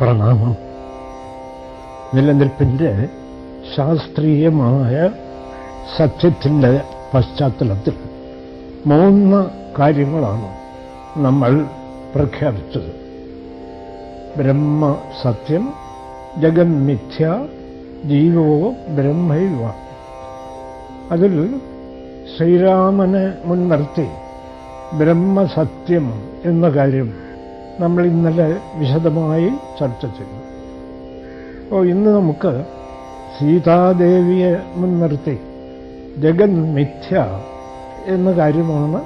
പ്രണാമം. നിലനിൽപ്പിന്റെ ശാസ്ത്രീയമായ സത്യത്തിന്റെ പശ്ചാത്തലത്തിൽ മൂന്ന് കാര്യങ്ങളാണ് നമ്മൾ പ്രഖ്യാപിച്ചത്. ബ്രഹ്മസത്യം ജഗന്മിഥ്യ ജീവോ ബ്രഹ്മൈവ. അതിൽ ശ്രീരാമനെ മുൻനിർത്തി ബ്രഹ്മസത്യം എന്ന കാര്യം നമ്മൾ ഇന്നലെ വിശദമായി ചർച്ച ചെയ്തു. അപ്പോൾ ഇന്ന് നമുക്ക് സീതാദേവിയെ മുൻനിർത്തി ജഗൻ മിഥ്യ എന്ന കാര്യമാണ്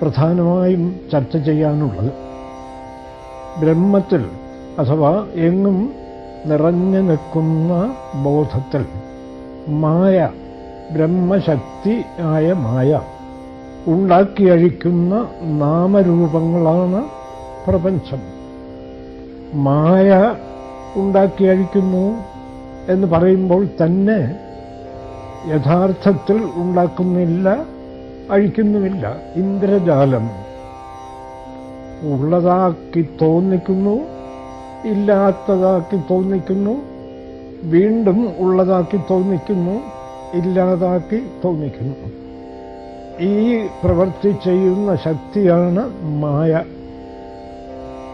പ്രധാനമായും ചർച്ച ചെയ്യാനുള്ളത്. ബ്രഹ്മത്തിൽ അഥവാ എങ്ങും നിറഞ്ഞു നിൽക്കുന്ന ബോധത്തിൽ മായ ബ്രഹ്മശക്തി ആയ മായ ഉണ്ടാക്കിയഴിക്കുന്ന നാമരൂപങ്ങളാണ് പ്രപഞ്ചം. മായ ഉണ്ടാക്കിയഴിക്കുന്നു എന്ന് പറയുമ്പോൾ തന്നെ യഥാർത്ഥത്തിൽ ഉണ്ടാക്കുന്നില്ല അഴിക്കുന്നുമില്ല. ഇന്ദ്രജാലം ഉള്ളതാക്കി തോന്നിക്കുന്നു ഇല്ലാത്തതാക്കി തോന്നിക്കുന്നു വീണ്ടും ഉള്ളതാക്കി തോന്നിക്കുന്നു ഇല്ലാതാക്കി തോന്നിക്കുന്നു. ഈ പ്രവൃത്തി ചെയ്യുന്ന ശക്തിയാണ് മായ.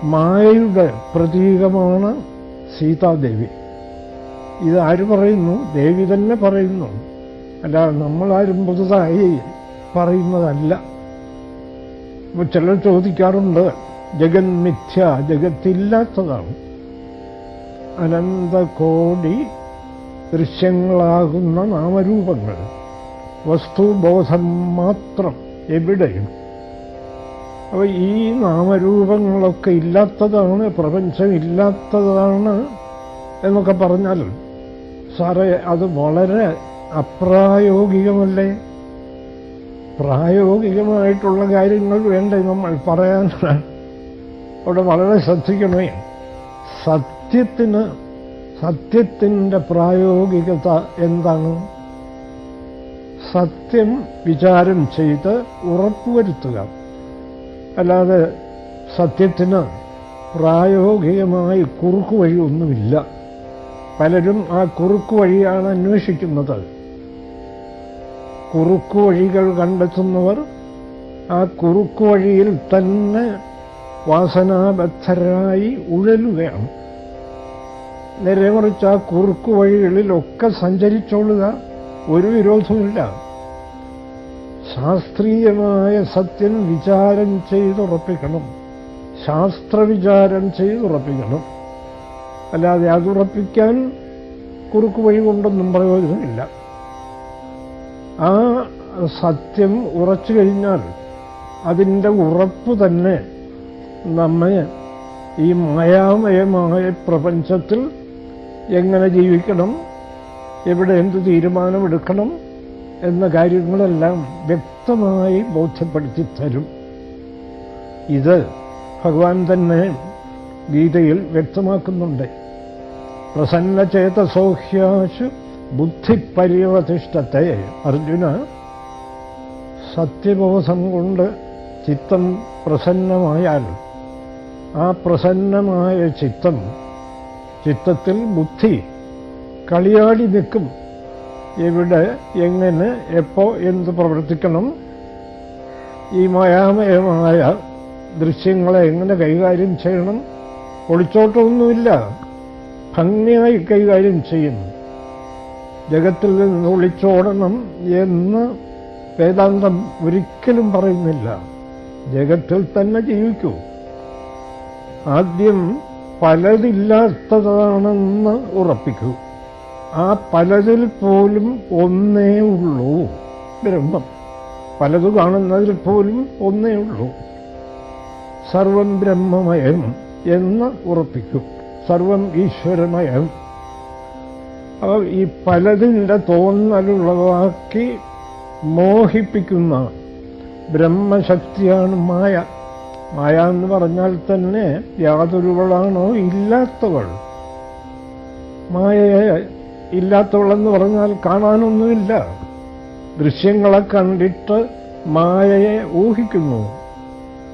മായയുടെ പ്രതീകമാണ് സീതാദേവി. ഇത് ആര് പറയുന്നു? ദേവി തന്നെ പറയുന്നു. അല്ല നമ്മളാരും പുതുതായി പറയുന്നതല്ല. ചിലർ ചോദിക്കാറുണ്ട് ജഗൻ മിഥ്യ ജഗത്തില്ലാത്തതാണ്. അനന്തകോടി ദൃശ്യങ്ങളാകുന്ന നാമരൂപങ്ങൾ വസ്തുബോധം മാത്രം എവിടെയും അപ്പൊ ഈ നാമരൂപങ്ങളൊക്കെ ഇല്ലാത്തതാണ് പ്രപഞ്ചം ഇല്ലാത്തതാണ് എന്നൊക്കെ പറഞ്ഞാൽ സാറേ അത് വളരെ അപ്രായോഗികമല്ലേ? പ്രായോഗികമായിട്ടുള്ള കാര്യങ്ങൾ വേണ്ടേ നമ്മൾ പറയാൻ അവിടെ വളരെ ശ്രദ്ധിക്കണേ. സത്യത്തിന് സത്യത്തിന്റെ പ്രായോഗികത എന്താണ്? സത്യം വിചാരം ചെയ്ത് ഉറപ്പുവരുത്തുക. അല്ലാതെ സത്യത്തിന് പ്രായോഗികമായി കുറുക്കു വഴിയൊന്നുമില്ല. പലരും ആ കുറുക്കു വഴിയാണ് അന്വേഷിക്കുന്നത്. കുറുക്കു വഴികൾ കണ്ടെത്തുന്നവർ ആ കുറുക്കു വഴിയിൽ തന്നെ വാസനാബദ്ധരായി ഉഴലുകയാണ്. നേരെ മറിച്ച് ആ കുറുക്കു വഴികളിലൊക്കെ സഞ്ചരിച്ചോളുക ഒരു വിരോധമില്ല ശാസ്ത്രീയമായ സത്യം വിചാരം ചെയ്തുറപ്പിക്കണം. ശാസ്ത്രവിചാരം ചെയ്തുറപ്പിക്കണം. അല്ലാതെ അതുറപ്പിക്കാൻ കുറുക്കു വഴി കൊണ്ടൊന്നും പ്രയോജനമില്ല. ആ സത്യം ഉറച്ചു കഴിഞ്ഞാൽ അതിന്റെ ഉറപ്പ് തന്നെ നമ്മെ ഈ മായാമയമായ പ്രപഞ്ചത്തിൽ എങ്ങനെ ജീവിക്കണം എവിടെ എന്ത് തീരുമാനമെടുക്കണം എന്ന കാര്യങ്ങളെല്ലാം വ്യക്തമായി ബോധ്യപ്പെടുത്തി തരും. ഇത് ഭഗവാൻ തന്നെ ഗീതയിൽ വ്യക്തമാക്കുന്നുണ്ട്. പ്രസന്നചേതസൗഹ്യാശു ബുദ്ധിപര്യവതിഷ്ഠത്തെ അർജുന സത്യബോധം കൊണ്ട് ചിത്തം പ്രസന്നമായാൽ ആ പ്രസന്നമായ ചിത്തം ചിത്തത്തിൽ ബുദ്ധി കളിയാടി നിൽക്കും. എവിടെ എങ്ങനെ എപ്പോ എന്ത് പ്രവർത്തിക്കണം? ഈ മായാമയമായ ദൃശ്യങ്ങളെ എങ്ങനെ കൈകാര്യം ചെയ്യണം? ഒളിച്ചോട്ടമൊന്നുമില്ല. ഭംഗിയായി കൈകാര്യം ചെയ്യുന്നു. ജഗത്തിൽ നിന്ന് ഒളിച്ചോടണം എന്ന് വേദാന്തം ഒരിക്കലും പറയുന്നില്ല. ജഗത്തിൽ തന്നെ ജീവിക്കൂ. ആദ്യം പലതില്ലാത്തതാണെന്ന് ഉറപ്പിക്കൂ. ആ പലതിൽ പോലും ഒന്നേ ഉള്ളൂ. ബ്രഹ്മം. പലത് കാണുന്നതിൽ പോലും ഒന്നേ ഉള്ളൂ. സർവം ബ്രഹ്മമയം എന്ന് ഉറപ്പിക്കും. സർവം ഈശ്വരമയം. അപ്പോൾ ഈ പലതിന്റെ തോന്നലുളവാക്കി മോഹിപ്പിക്കുന്ന ബ്രഹ്മശക്തിയാണ് മായ. മായ എന്ന് പറഞ്ഞാൽ തന്നെ യാതൊരുവളാണോ ഇല്ലാത്തവൾ. മായയെ ഇല്ലാത്തവളെന്ന് പറഞ്ഞാൽ കാണാനൊന്നുമില്ല. ദൃശ്യങ്ങളെ കണ്ടിട്ട് മായയെ ഊഹിക്കുന്നു.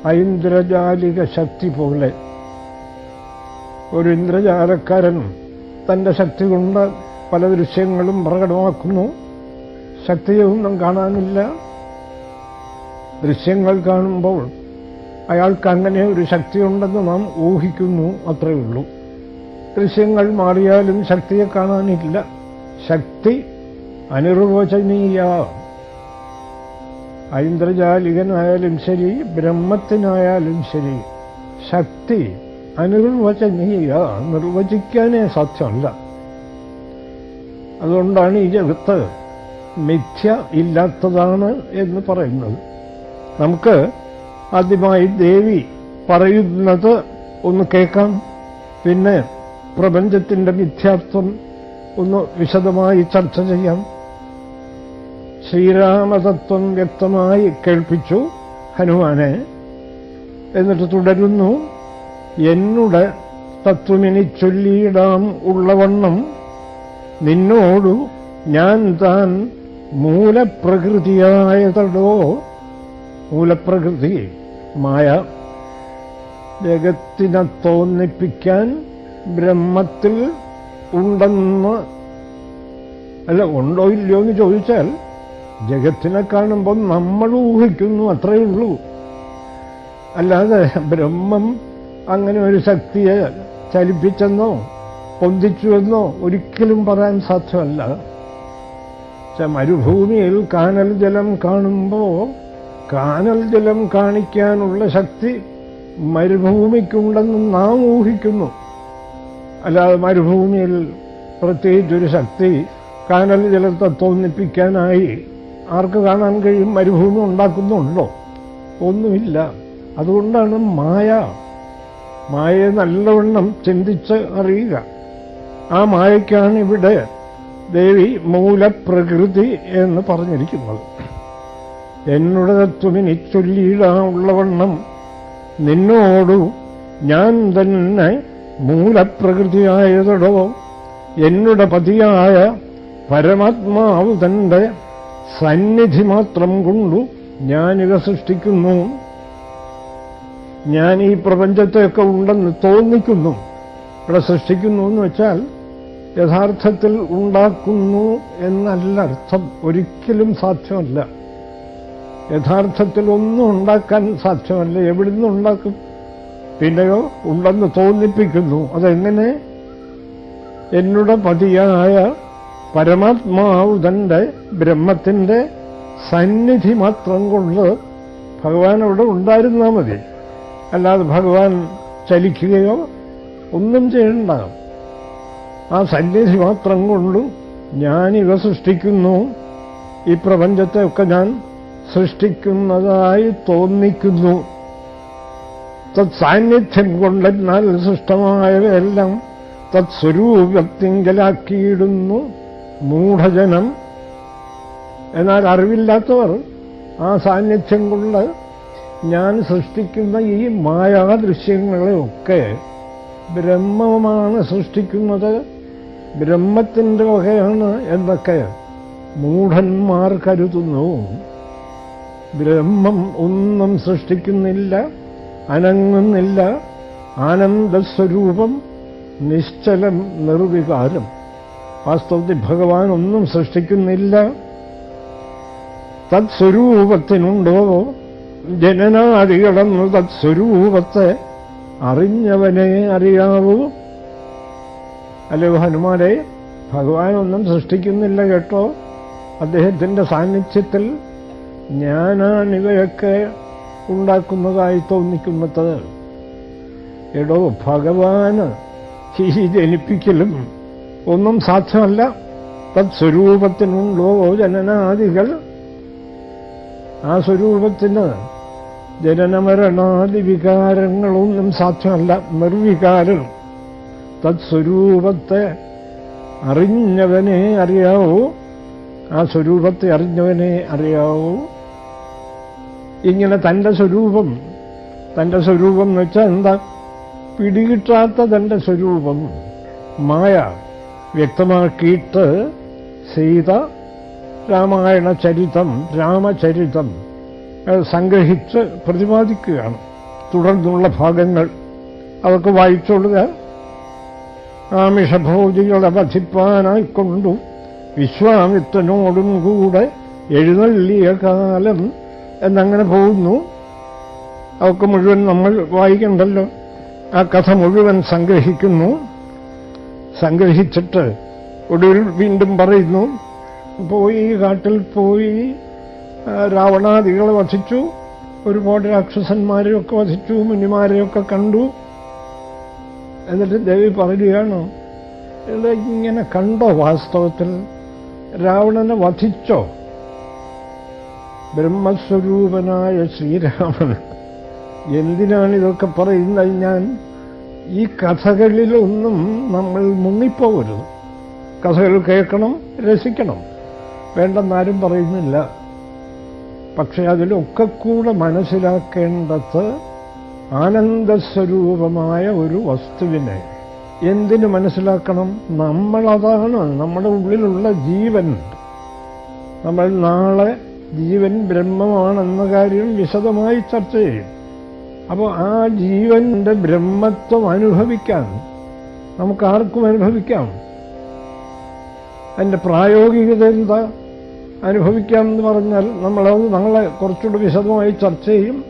ഐന്ദ്രജാലിക ശക്തി പോലെ. ഒരു ഇന്ദ്രജാലക്കാരൻ തന്റെ ശക്തി കൊണ്ട് പല ദൃശ്യങ്ങളും പ്രകടമാക്കുന്നു. ശക്തിയൊന്നും കാണാനില്ല. ദൃശ്യങ്ങൾ കാണുമ്പോൾ അയാൾക്ക് അങ്ങനെ ഒരു ശക്തിയുണ്ടെന്ന് നാം ഊഹിക്കുന്നു അത്രയേ ഉള്ളൂ. ദൃശ്യങ്ങൾ മാറിയാലും ശക്തിയെ കാണാനില്ല. ശക്തി അനിർവചനീയ. ഐന്ദ്രജാലികനായാലും ശരി ബ്രഹ്മത്തിനായാലും ശരി ശക്തി അനിർവചനീയ. നിർവചിക്കാനേ സാധ്യമല്ല. അതുകൊണ്ടാണ് ഈ ജഗത്ത് മിഥ്യ ഇല്ലാത്തതാണ് എന്ന് പറയുന്നത്. നമുക്ക് ആദ്യമായി ദേവി പറയുന്നത് ഒന്ന് കേൾക്കാം. പിന്നെ പ്രപഞ്ചത്തിന്റെ മിഥ്യാത്വം ഒന്ന് വിശദമായി ചർച്ച ചെയ്യാം. ശ്രീരാമതത്വം വ്യക്തമായി കേൾപ്പിച്ചു ഹനുമാനെ. എന്നിട്ട് തുടരുന്നു. എന്നുടെ തത്വമിനി ചൊല്ലിയിടാം ഉള്ളവണ്ണം. നിന്നോടു ഞാൻ താൻ മൂലപ്രകൃതിയായതടോ. മൂലപ്രകൃതി മായ. ജഗത്തിനെ തോന്നിപ്പിക്കാൻ ബ്രഹ്മത്തിൽ ഉണ്ടെന്ന് അല്ല ഉണ്ടോ ഇല്ലയോ എന്ന് ചോദിച്ചാൽ ജഗത്തിനെ കാണുമ്പോൾ നമ്മൾ ഊഹിക്കുന്നു അത്രയേ ഉള്ളൂ. അല്ലാതെ ബ്രഹ്മം അങ്ങനെ ഒരു ശക്തിയെ ചലിപ്പിച്ചെന്നോ പൊന്തിച്ചുവെന്നോ ഒരിക്കലും പറയാൻ സാധ്യമല്ല. മരുഭൂമിയിൽ കാനൽ ജലം കാണുമ്പോൾ കാനൽ ജലം കാണിക്കാനുള്ള ശക്തി മരുഭൂമിക്കുണ്ടെന്ന് നാം ഊഹിക്കുന്നു. അല്ലാതെ മരുഭൂമിയിൽ പ്രത്യേകിച്ചൊരു ശക്തി കാനൽ ജലത്തെ തോന്നിപ്പിക്കാനായി ആർക്ക് കാണാൻ കഴിയും? മരുഭൂമി ഉണ്ടാക്കുന്നുണ്ടോ? ഒന്നുമില്ല. അതുകൊണ്ടാണ് മായ. മായയെ നല്ലവണ്ണം ചിന്തിച്ച് അറിയുക. ആ മായയ്ക്കാണ് ഇവിടെ ദേവി മൂലപ്രകൃതി എന്ന് പറഞ്ഞിരിക്കുന്നത്. എന്നോട് തത്വമിനി ചൊല്ലിയിടാനുള്ളവണ്ണം നിന്നോടു ഞാൻ തന്നെ മൂലപ്രകൃതിയായതടോ എന്നുടെ പതിയായ പരമാത്മാവ് തന്റെ സന്നിധി മാത്രം കൊണ്ടു ഞാനിവ സൃഷ്ടിക്കുന്നു. ഞാൻ ഈ പ്രപഞ്ചത്തെയൊക്കെ ഉണ്ടെന്ന് തോന്നിക്കുന്നു. ഇവിടെ സൃഷ്ടിക്കുന്നു എന്ന് വെച്ചാൽ യഥാർത്ഥത്തിൽ ഉണ്ടാക്കുന്നു എന്നല്ല അർത്ഥം ഒരിക്കലും സാധ്യമല്ല. യഥാർത്ഥത്തിൽ ഒന്നും ഉണ്ടാക്കാൻ സാധ്യമല്ല. എവിടുന്ന് ഉണ്ടാക്കും? പിന്നെയോ ഉണ്ടെന്ന് തോന്നിപ്പിക്കുന്നു. അതെങ്ങനെ? എന്നുടെ പതിയായ പരമാത്മാവ് തന്റെ ബ്രഹ്മത്തിന്റെ സന്നിധി മാത്രം കൊണ്ട് ഭഗവാൻ അവിടെ ഉണ്ടായിരുന്നാൽ മതി. അല്ലാതെ ഭഗവാൻ ചലിക്കുകയോ ഒന്നും ചെയ്യണ്ട. ആ സന്നിധി മാത്രം കൊണ്ടും ഞാനിവ സൃഷ്ടിക്കുന്നു. ഈ പ്രപഞ്ചത്തെയൊക്കെ ഞാൻ സൃഷ്ടിക്കുന്നതായി തോന്നിക്കുന്നു. തത് സാന്നിധ്യം കൊണ്ടെന്നാൽ സൃഷ്ടമായവയെല്ലാം തത് സ്വരൂപത്തിങ്കലാക്കിയിടുന്നു മൂഢജനം. എന്നാൽ അറിവില്ലാത്തവർ ആ സാന്നിധ്യം കൊണ്ട് ഞാൻ സൃഷ്ടിക്കുന്ന ഈ മായാദൃശ്യങ്ങളെയൊക്കെ ബ്രഹ്മമാണ് സൃഷ്ടിക്കുന്നത്. ബ്രഹ്മത്തിന്റെ വകയാണ് എന്നൊക്കെ മൂഢന്മാർ കരുതുന്നു. ബ്രഹ്മം ഒന്നും സൃഷ്ടിക്കുന്നില്ല. അനങ്ങുന്നില്ല. ആനന്ദസ്വരൂപം നിശ്ചലം നിർവികാരം. വാസ്തവത്തിൽ ഭഗവാൻ ഒന്നും സൃഷ്ടിക്കുന്നില്ല. തത് തത്സ്വരൂപത്തിനുണ്ടോ ജനനാദികളെന്ന് തത്സ്വരൂപത്തെ അറിഞ്ഞവനെ അറിയാവൂ. അല്ലയോ ഹനുമാനെ? ഭഗവാൻ ഒന്നും സൃഷ്ടിക്കുന്നില്ല കേട്ടോ. അദ്ദേഹത്തിന്റെ സാന്നിധ്യത്തിൽ ഞാനാണിവയൊക്കെ ഉണ്ടാക്കുന്നതായി തോന്നിക്കുന്നത്. എടോ ഭഗവാന് ഈ ജനിപ്പിക്കലും ഒന്നും സാധ്യമല്ല. തത്സ്വരൂപത്തിനുണ്ടോ ജനനാദികൾ ആ സ്വരൂപത്തിന് ജനനമരണാദി വികാരങ്ങളൊന്നും സാധ്യമല്ല. നിർവികാരം തത്സ്വരൂപത്തെ അറിഞ്ഞവനെ അറിയാവൂ. ആ സ്വരൂപത്തെ അറിഞ്ഞവനെ അറിയാവൂ. ഇങ്ങനെ തന്റെ സ്വരൂപം തന്റെ സ്വരൂപം എന്ന് വെച്ചാൽ എന്താ? പിടികിട്ടാത്ത തന്റെ സ്വരൂപം. മായ വ്യക്തമാക്കിയിട്ട് സീത രാമായണ ചരിതം രാമചരിതം സംഗ്രഹിച്ച് പ്രതിപാദിക്കുകയാണ്. തുടർന്നുള്ള ഭാഗങ്ങൾ അതൊക്കെ വായിച്ചുകൊള്ളുക ആമിഷഭോജികളെ വധിപ്പാനായിക്കൊണ്ടു വിശ്വാമിത്രനോടും കൂടെ എഴുന്നള്ളിയ കാലം എന്നങ്ങനെ പോകുന്നു. അതൊക്കെ മുഴുവൻ നമ്മൾ വായിക്കണ്ടല്ലോ. ആ കഥ മുഴുവൻ സംഗ്രഹിക്കുന്നു. സംഗ്രഹിച്ചിട്ട് ഒടുവിൽ വീണ്ടും പറയുന്നു പോയി കാട്ടിൽ പോയി രാവണാദികളെ വധിച്ചു ഒരുപാട് രാക്ഷസന്മാരെയൊക്കെ വധിച്ചു മുനിമാരെയൊക്കെ കണ്ടു. എന്നിട്ട് ദേവി പറയുകയാണ് ഇങ്ങനെ കണ്ടോ വാസ്തവത്തിൽ? രാവണനെ വധിച്ചോ? ബ്രഹ്മസ്വരൂപനായ ശ്രീരാമൻ. എന്തിനാണ് ഇതൊക്കെ പറയുന്നത് ഞാൻ? ഈ കഥകളിലൊന്നും നമ്മൾ മുങ്ങിപ്പോകരുത്. കഥകൾ കേൾക്കണം രസിക്കണം. വേണ്ടെന്നാരും പറയുന്നില്ല. പക്ഷെ അതിലൊക്കെ കൂടെ മനസ്സിലാക്കേണ്ടത് ആനന്ദസ്വരൂപമായ ഒരു വസ്തുവിനെ. എന്തിനു മനസ്സിലാക്കണം? നമ്മളതാണ് നമ്മുടെ ഉള്ളിലുള്ള ജീവൻ. നമ്മൾ നാളെ ജീവൻ ബ്രഹ്മമാണെന്ന കാര്യം വിശദമായി ചർച്ച ചെയ്യും. അപ്പോൾ ആ ജീവന്റെ ബ്രഹ്മത്വം അനുഭവിക്കാൻ നമുക്ക് ആർക്കും അനുഭവിക്കാം. അതിന്റെ പ്രായോഗികത എന്താ? അനുഭവിക്കാം എന്ന് പറഞ്ഞാൽ നമ്മളത് നമ്മളെ കുറച്ചുകൂടെ വിശദമായി ചർച്ച ചെയ്യും.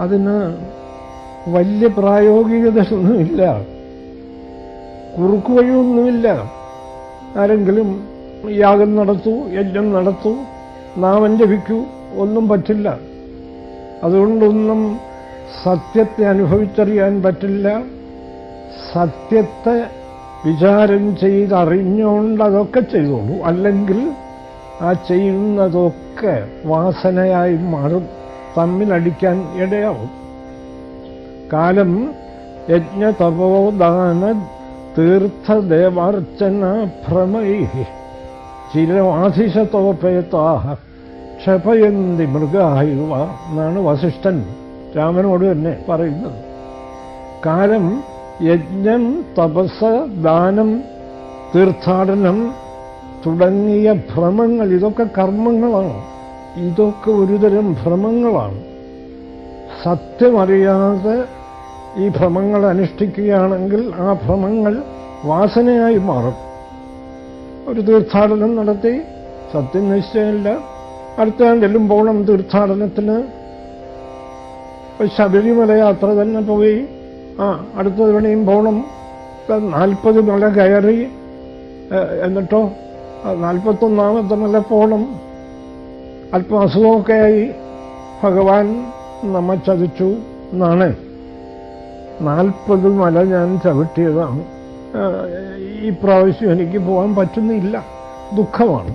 അതിന് വലിയ പ്രായോഗികത ഒന്നുമില്ല കുറുക്കുവഴിയൊന്നുമില്ല ആരെങ്കിലും യാഗം നടത്തൂ യജ്ഞം നടത്തൂ നാമം ജപിക്കൂ ഒന്നും പറ്റില്ല. അതുകൊണ്ടൊന്നും സത്യത്തെ അനുഭവിച്ചറിയാൻ പറ്റില്ല. സത്യത്തെ വിചാരം ചെയ്തറിഞ്ഞുകൊണ്ട് അതൊക്കെ ചെയ്തോളൂ. അല്ലെങ്കിൽ ആ ചെയ്യുന്നതൊക്കെ വാസനയായി മാറും. തമ്മിലടിക്കാൻ ഇടയാവും. കാലം യജ്ഞതപോദാന തീർത്ഥദേവാർച്ചന ഭ്രമൈ ചിരമാധിശതോപേതാഹ ക്ഷപയന്തി മൃഗായുവ എന്നാണ് വസിഷ്ഠൻ രാമനോട് തന്നെ പറയുന്നത്. കാലം യജ്ഞം തപസ് ദാനം തീർത്ഥാടനം തുടങ്ങിയ ഭ്രമങ്ങൾ ഇതൊക്കെ കർമ്മങ്ങളാണ്. ഇതൊക്കെ ഒരുതരം ഭ്രമങ്ങളാണ്. സത്യമറിയാതെ ഈ ഭ്രമങ്ങൾ അനുഷ്ഠിക്കുകയാണെങ്കിൽ ആ ഭ്രമങ്ങൾ വാസനയായി മാറും. ഒരു തീർത്ഥാടനം നടത്തി. സത്യം നിശ്ചയമില്ല. അടുത്ത പോകണം തീർത്ഥാടനത്തിന് ശബരിമല യാത്ര തന്നെ പോയി. ആ അടുത്ത തവണയും പോകണം നാൽപ്പത് മല കയറി എന്നിട്ടോ നാൽപ്പത്തൊന്നാമത്തെ മല പോകണം അല്പം അസുഖമൊക്കെയായി ഭഗവാൻ നമ്മ ചതിച്ചു എന്നാണ്. നാൽപ്പത് മല ഞാൻ ചവിട്ടിയതാണ്. ഈ പ്രാവശ്യം എനിക്ക് പോകാൻ പറ്റുന്നില്ല. ദുഃഖമാണ്.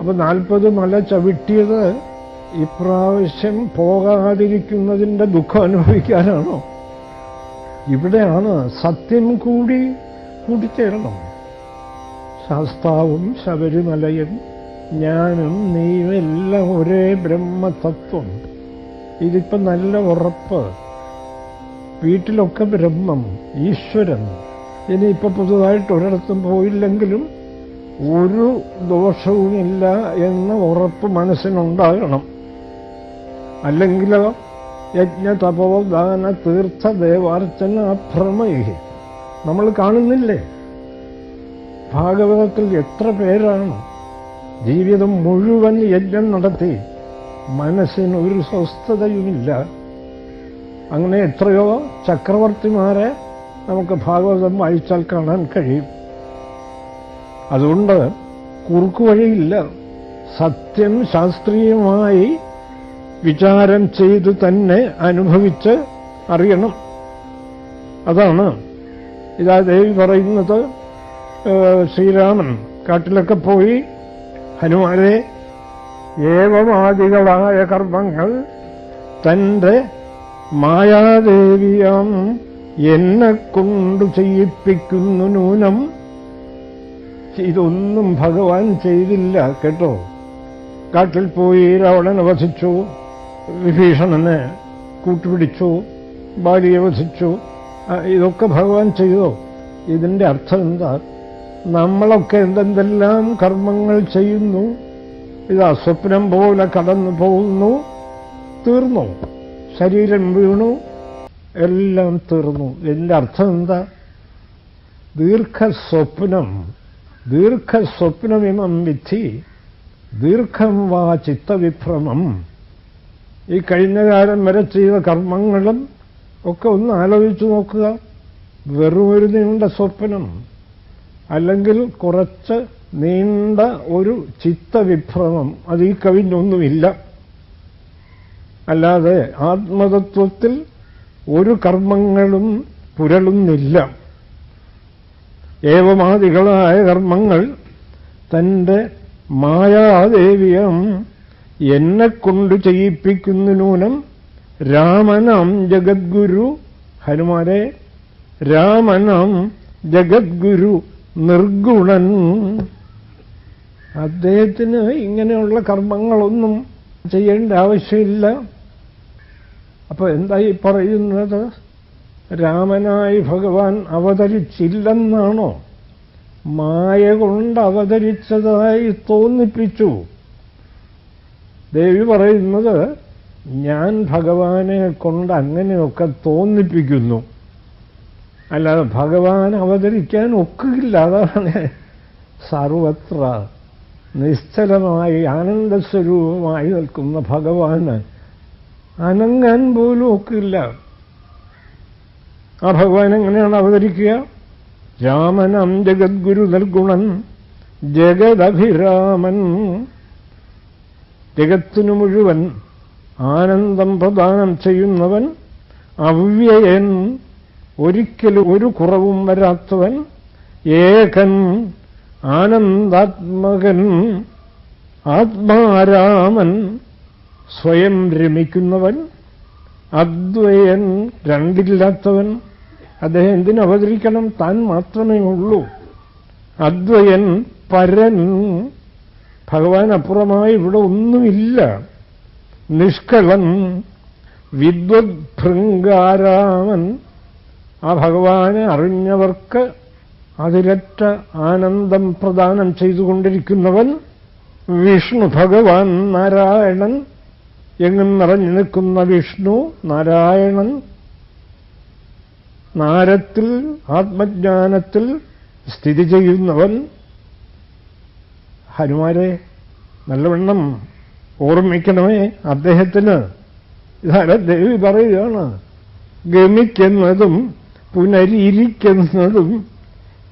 അപ്പൊ നാൽപ്പത് മല ചവിട്ടിയത് ഇപ്രാവശ്യം പോകാതിരിക്കുന്നതിന്റെ ദുഃഖം അനുഭവിക്കാനാണോ? ഇവിടെയാണ് സത്യം കൂടി കൂട്ടിച്ചേരണം ശാസ്താവും ശബരിമലയും ഞാനും നീയുമെല്ലാം ഒരേ ബ്രഹ്മതത്വം. ഇതിപ്പം നല്ല ഉറപ്പ്. വീട്ടിലൊക്കെ ബ്രഹ്മം ഈശ്വരൻ. ഇനിയിപ്പോ പുതുതായിട്ട് ഒരിടത്തും പോയില്ലെങ്കിലും ഒരു ദോഷവുമില്ല എന്ന ഉറപ്പ് മനസ്സിനുണ്ടാകണം. അല്ലെങ്കിലോ യജ്ഞ തപോ ദാന തീർത്ഥ ദേവാർച്ചന അഭ്രമയി നമ്മൾ കാണുന്നില്ലേ? ഭാഗവതത്തിൽ എത്ര പേരാണ് ജീവിതം മുഴുവൻ യജ്ഞം നടത്തി മനസ്സിന് ഒരു സ്വസ്ഥതയുമില്ല. അങ്ങനെ എത്രയോ ചക്രവർത്തിമാരെ നമുക്ക് ഭാഗവതം വായിച്ചാൽ കാണാൻ കഴിയും. അതുകൊണ്ട് കുറുക്കുവഴിയില്ല സത്യം ശാസ്ത്രീയമായി വിചാരം ചെയ്ത് തന്നെ അനുഭവിച്ച് അറിയണം. അതാണ്. ഇതാ ദേവി പറയുന്നത് ശ്രീരാമൻ കാട്ടിലൊക്കെ പോയി ഹനുമാനെ ഏവമാദികളായ കർമ്മങ്ങൾ തന്റെ മായാദേവിയാം എന്നെ കൊണ്ടു ചെയ്യിപ്പിക്കുന്നു നൂനം. ഇതൊന്നും ഭഗവാൻ ചെയ്തില്ല കേട്ടോ? കാട്ടിൽ പോയി രാവണൻ വധിച്ചു വിഭീഷണനെ കൂട്ടുപിടിച്ചു ഭാര്യയെ വധിച്ചു ഇതൊക്കെ ഭഗവാൻ ചെയ്തോ? ഇതിന്റെ അർത്ഥം എന്താ? നമ്മളൊക്കെ എന്തെന്തെല്ലാം കർമ്മങ്ങൾ ചെയ്യുന്നു ഇത് അസ്വപ്നം പോലെ കടന്നു പോകുന്നു തീർന്നു? ശരീരം വീണു എല്ലാം തീർന്നു. ഇതിന്റെ അർത്ഥം എന്താ? ദീർഘസ്വപ്നം ദീർഘസ്വപ്നമിമം വിധി ദീർഘം വാ ചിത്തവിഭ്രമം. ഈ കഴിഞ്ഞ കാലം വരെ ചെയ്ത കർമ്മങ്ങളും ഒക്കെ ഒന്ന് ആലോചിച്ചു നോക്കുക. വെറും ഒരു നീണ്ട സ്വപ്നം അല്ലെങ്കിൽ കുറച്ച് നീണ്ട ഒരു ചിത്തവിഭ്രമം അത് ഈ കവിഞ്ഞൊന്നുമില്ല അല്ലാതെ ആത്മതത്വത്തിൽ ഒരു കർമ്മങ്ങളും പുരളുന്നില്ല. ഏവമാദികളായ കർമ്മങ്ങൾ തന്റെ മായാദേവിയം എന്നെ കൊണ്ട് ചെയ്യിപ്പിക്കുന്നു നൂനം രാമനാം ജഗദ്ഗുരു ഹനുമാരെ രാമനാം ജഗദ്ഗുരു നിർഗുണൻ. അദ്ദേഹത്തിന് ഇങ്ങനെയുള്ള കർമ്മങ്ങളൊന്നും ചെയ്യേണ്ട ആവശ്യമില്ല. അപ്പൊ എന്തായി പറയുന്നത്? രാമനായി ഭഗവാൻ അവതരിച്ചില്ലെന്നാണോ? മായ കൊണ്ട് അവതരിച്ചതായി തോന്നിപ്പിച്ചു. ദേവി പറയുന്നത് ഞാൻ ഭഗവാനെ കൊണ്ട് അങ്ങനെയൊക്കെ തോന്നിപ്പിക്കുന്നു. അല്ലാതെ ഭഗവാൻ അവതരിക്കാൻ ഒക്കില്ല അതാണ് സർവത്ര നിശ്ചലമായി ആനന്ദസ്വരൂപമായി നിൽക്കുന്ന ഭഗവാന്. അനങ്ങാൻ പോലും ഒക്കില്ല. ആ ഭഗവാൻ എങ്ങനെയാണ് അവതരിക്കുക? രാമനം ജഗദ്ഗുരു നിർഗുണൻ ജഗദഭിരാമൻ. ജഗത്തിനു മുഴുവൻ ആനന്ദം പ്രദാനം ചെയ്യുന്നവൻ അവ്യയൻ. ഒരിക്കലും ഒരു കുറവും വരാത്തവൻ ഏകൻ ആനന്ദാത്മകൻ ആത്മാരാമൻ. സ്വയം രമിക്കുന്നവൻ അദ്വയൻ രണ്ടില്ലാത്തവൻ. അദ്ദേഹം എന്തിനു അവതരിക്കണം? താൻ മാത്രമേ ഉള്ളൂ. അദ്വയൻ പരൻ. ഭഗവാൻ അപ്പുറമായി ഇവിടെ ഒന്നുമില്ല. നിഷ്കളൻ വിദ്വത് ഭൃങ്കാരാമൻ ആ ഭഗവാനെ അറിഞ്ഞവർക്ക് അതിരറ്റ ആനന്ദം പ്രദാനം ചെയ്തുകൊണ്ടിരിക്കുന്നവൻ വിഷ്ണു ഭഗവാൻ നാരായണൻ. എങ്ങും നിറഞ്ഞു നിൽക്കുന്ന വിഷ്ണു നാരായണൻ നാരത്തിൽ ആത്മജ്ഞാനത്തിൽ സ്ഥിതി ചെയ്യുന്നവൻ ഹനുമാരെ നല്ലവണ്ണം ഓർമ്മിക്കണമേ അദ്ദേഹത്തിന്. ഇതാണ് ദേവി പറയുകയാണ്? ഗമിക്കുന്നതും പുനരിയിരിക്കുന്നതും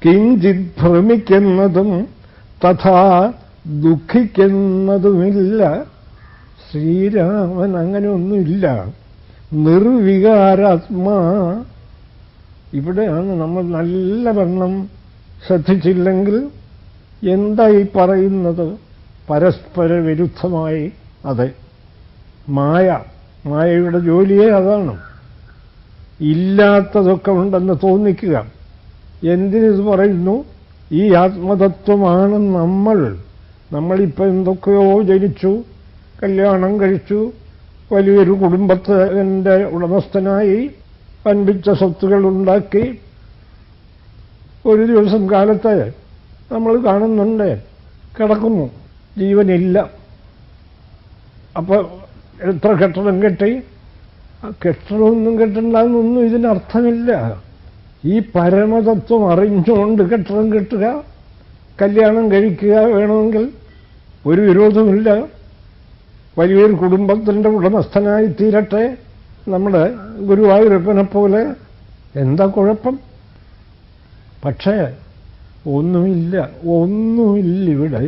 കിഞ്ചിത് ഭ്രമിക്കുന്നതും തഥാ ദുഃഖിക്കുന്നതുമില്ല. ശ്രീരാമൻ അങ്ങനെ ഒന്നുമില്ല നിർവികാരാത്മാ. ഇവിടെയാണ് നമ്മൾ നല്ല വണ്ണം ശ്രദ്ധിച്ചില്ലെങ്കിൽ എന്തായി പറയുന്നത്? പരസ്പര വിരുദ്ധമായി. അതെ. മായ. മായയുടെ ജോലിയെ അതാണ്. ഇല്ലാത്തതൊക്കെ ഉണ്ടെന്ന് തോന്നിക്കുക. എന്തിനിത് പറയുന്നു? ഈ ആത്മതത്വമാണ് നമ്മൾ. നമ്മളിപ്പോൾ എന്തൊക്കെയോ ജനിച്ചു. കല്യാണം കഴിച്ചു. വലിയൊരു കുടുംബത്തിന്റെ ഉടമസ്ഥനായി പൻപിച്ച സ്വത്തുകൾ ഉണ്ടാക്കി. ഒരു ദിവസം കാലത്ത് നമ്മൾ കാണുന്നുണ്ട് കിടക്കുന്നു. ജീവനില്ല. അപ്പോൾ എത്ര കെട്ടണം കെട്ടി? ആ കെട്ടിടമൊന്നും കെട്ടണ്ടെന്നൊന്നും ഇതിനർത്ഥമില്ല. ഈ പരമതത്വം അറിഞ്ഞുകൊണ്ട് കെട്ടിടം കെട്ടുക കല്യാണം കഴിക്കുക വേണമെങ്കിൽ ഒരു വിരോധമില്ല. വലിയൊരു കുടുംബത്തിന്റെ ഉടമസ്ഥനായി തീരട്ടെ. നമ്മുടെ ഗുരുവായൂരപ്പനെ പോലെ എന്താ കുഴപ്പം? പക്ഷേ ഒന്നുമില്ല ഒന്നുമില്ല ഇവിടെ